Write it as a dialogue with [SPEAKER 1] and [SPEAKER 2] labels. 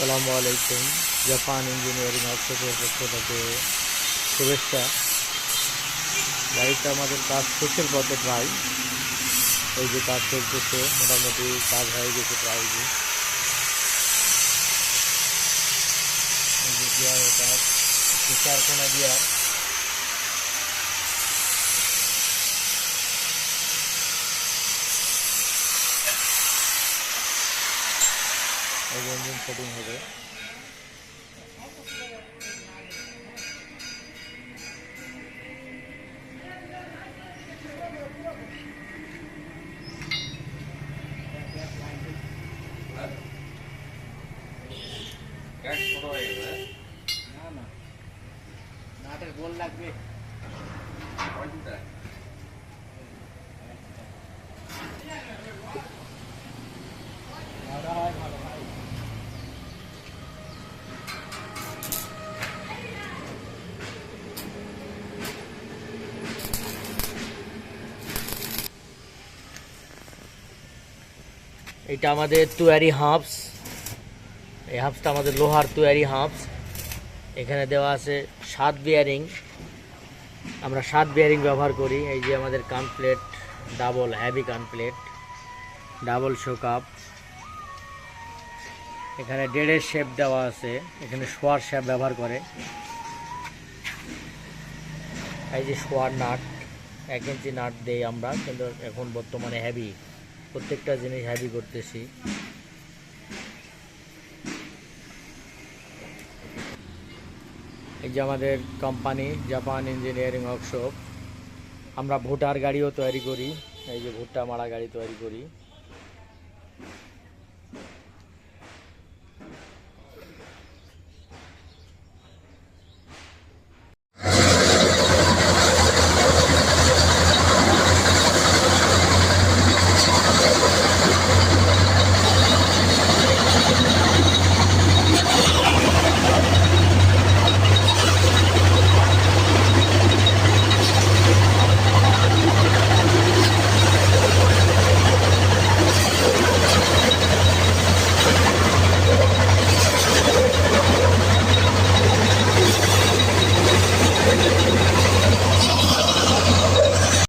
[SPEAKER 1] সালামু আলাইকুম, Japan engineering ওয়ার্কশপের পক্ষ থেকে শুভেচ্ছা। গাড়িটা আমাদের কাজ শেষের পথে প্রায়, এই যে কাজ চলতেছে, মোটামুটি কাজ হয়ে গেছে প্রায়। যে গিয়ারের কাজ একটু চারকোনা গিয়ার ইঞ্জিন সেটিং হবে।
[SPEAKER 2] না না। নাটের গোল লাগবে।
[SPEAKER 1] এটা আমাদের তুয়ারি হাফস এই হাফসটা আমাদের লোহার তুয়ারি হাফস এখানে দেওয়া আছে সাত বিয়ারিং আমরা সাত বিয়ারিং ব্যবহার করি। এই যে আমাদের কান প্লেট ডাবল হ্যাভি কান প্লেট ডাবল শোকাপ এখানে ডেড়ের শেপ দেওয়া আছে। এখানে শোয়ার শেপ ব্যবহার করে। এই যে শোয়ার নাট, এক ইঞ্চি নাট দেই আমরা, কিন্তু এখন বর্তমানে হ্যাভি প্রত্যেকটা জিনিস হ্যাভি করতেছি। এই যে আমাদের কোম্পানি জাপান ইঞ্জিনিয়ারিং ওয়ার্কশপ আমরা ভুটার গাড়িও তৈরি করি। এই যে ভুট্টা মারা গাড়ি তৈরি করি।